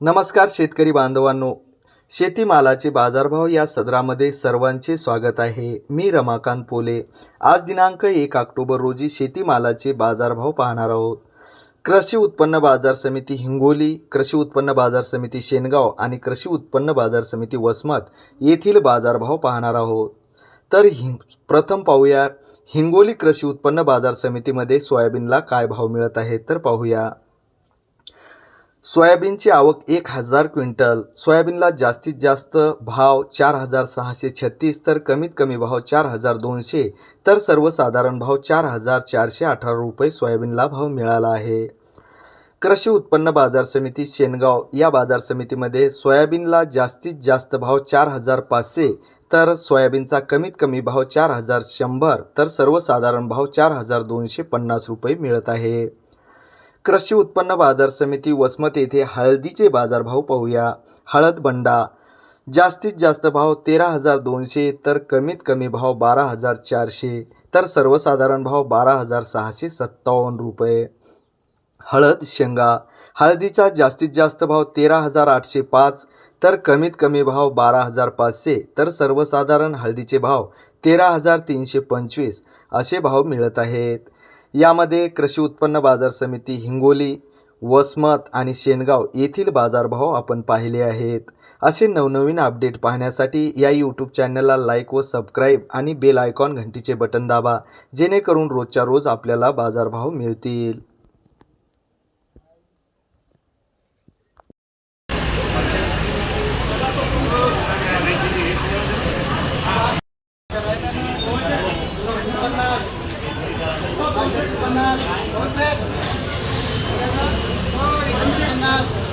नमस्कार शेतकरी बांधवांनो. शेतीमालाचे बाजारभाव या सदरामध्ये सर्वांचे स्वागत आहे. मी रमाकांत पोले. आज दिनांक एक ऑक्टोबर रोजी शेतीमालाचे बाजारभाव पाहणार आहोत. कृषी उत्पन्न बाजार समिती हिंगोली कृषी उत्पन्न बाजार समिती शेनगाव आणि कृषी उत्पन्न बाजार समिती वसमत येथील बाजारभाव पाहणार आहोत. तर हि प्रथम पाहूया. हिंगोली कृषी उत्पन्न बाजार समितीमध्ये सोयाबीनला काय भाव मिळत आहे तर पाहूया. सोयाबीनची आवक एक हजार क्विंटल. सोयाबीनला जास्तीत जास्त भाव चार हजार सहाशे छत्तीस तर कमीत कमी भाव चार हजार दोनशे तर सर्वसाधारण भाव चार हजार चारशे अठरा रुपये सोयाबीनला भाव मिळाला आहे. कृषी उत्पन्न बाजार समिती शेनगाव या बाजार समितीमध्ये सोयाबीनला जास्तीत जास्त भाव चार हजार पाचशे तर सोयाबीनचा कमीत कमी भाव चार हजार शंभर तर सर्वसाधारण भाव चार हजार दोनशे पन्नास रुपये मिळत आहे. कृषी उत्पन्न बाजार समिती वसमत येथे हळदीचे बाजारभाव पाहूया. हळद बंडा जास्तीत जास्त भाव तेरा हजार दोनशे तर कमीत कमी भाव बारा हजार चारशे तर सर्वसाधारण भाव बारा हजार सहाशे सत्तावन्न रुपये. हळद शेंगा. हळदीचा जास्तीत जास्त भाव तेरा हजार आठशे पाच तर कमीत कमी भाव बारा हजार पाचशे तर सर्वसाधारण हळदीचे भाव तेरा हजार तीनशे पंचवीस असे भाव मिळत आहेत. यामध्ये कृषी उत्पन्न बाजार समिती हिंगोली वसमत आणि शेनगाव येथील बाजारभाव आपण पाहिले आहेत. असे नवनवीन अपडेट पाहण्यासाठी या यूट्यूब चॅनलला लाईक व सबस्क्राईब आणि बेल आयकॉन घंटीचे बटन दाबा जेणेकरून रोजच्या रोज आपल्याला बाजारभाव मिळतील. पन्नास पन्नास पन्नास